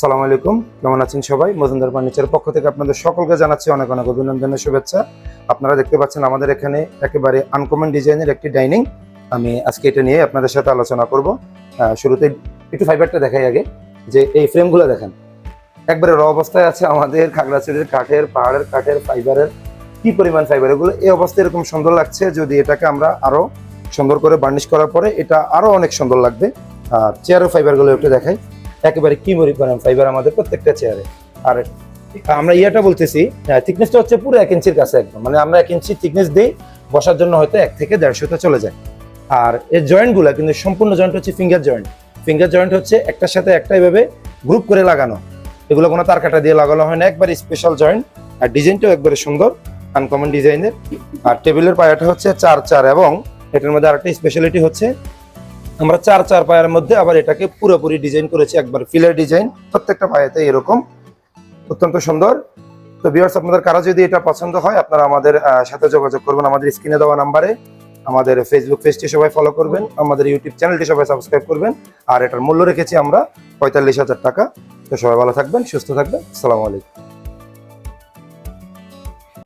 সালাম আলাইকুম। কেমন আছেন সবাই? মজুমদার ফার্নিচারের পক্ষ থেকে আপনাদের সকলকে জানাচ্ছি অনেক অনেক অভিনন্দনের শুভেচ্ছা। আপনারা দেখতে পাচ্ছেন আমাদের এখানে একেবারে আনকমন ডিজাইনের একটি ডাইনিং আমি আজকে এটা নিয়ে আপনাদের সাথে আলোচনা করব। শুরুতে একটু ফাইবারটা দেখাই আগে। যে এই ফ্রেমগুলো দেখেন। একবারে র অবস্থায় আছে আমাদের খাগড়াছড়ির কাঠের, পাহাড়ের কাঠের ফাইবারের কি পরিমাণ ফাইবার এগুলো এই অবস্থায় এরকম সুন্দর লাগছে, যদি এটাকে আমরা আরও সুন্দর করে বার্নিশ করার পরে এটা আরও অনেক সুন্দর লাগবে। আর চেয়ারও ফাইবারগুলো একটু দেখাই। একেবারে কি পরিমাণ ফাইবার আমাদের প্রত্যেকটা চেয়ারে আর আমরা ইয়েটা বলতেছি থিকনেসটা হচ্ছে পুরো এক ইঞ্চির কাছে একদম। মানে আমরা এক ইঞ্চি থিকনেস দিই, বসার জন্য হয়তো এক থেকে দেড়শোতে চলে যায়। আর এর জয়েন্টগুলো কিন্তু সম্পূর্ণ জয়েন্ট হচ্ছে ফিঙ্গার জয়েন্ট ফিঙ্গার জয়েন্ট হচ্ছে একটার সাথে একটা এভাবে গ্রুপ করে লাগানো। এগুলো কোনো তার কাটা দিয়ে লাগানো হয় না, একবারে স্পেশাল জয়েন্ট আর ডিজাইনটাও একবারে সুন্দর আনকমন ডিজাইনের আর টেবিলের পায়াটা হচ্ছে চার চার এবং এটার মধ্যে আরেকটা স্পেশালিটি হচ্ছে আমরা চার চার পায়ের মধ্যে আবার এটাকে পুরোপুরি ডিজাইন করেছি, একবার ফিলের ডিজাইন প্রত্যেকটা পায়েতে এরকম। অত্যন্ত সুন্দর। তো ভিউয়ার্স আপনাদের কারও যদি এটা পছন্দ হয়, আপনারা আমাদের সাথে যোগাযোগ করবেন আমাদের স্ক্রিনে দেওয়া নাম্বারে। আমাদের ফেসবুক পেজটি সবাই ফলো করবেন। আমাদের ইউটিউব চ্যানেলটি সবাই সাবস্ক্রাইব করবেন। আর এটার মূল্য রেখেছি আমরা পঁয়তাল্লিশ হাজার টাকা। তো সবাই ভালো থাকবেন, সুস্থ থাকবেন। আসসালামু আলাইকুম।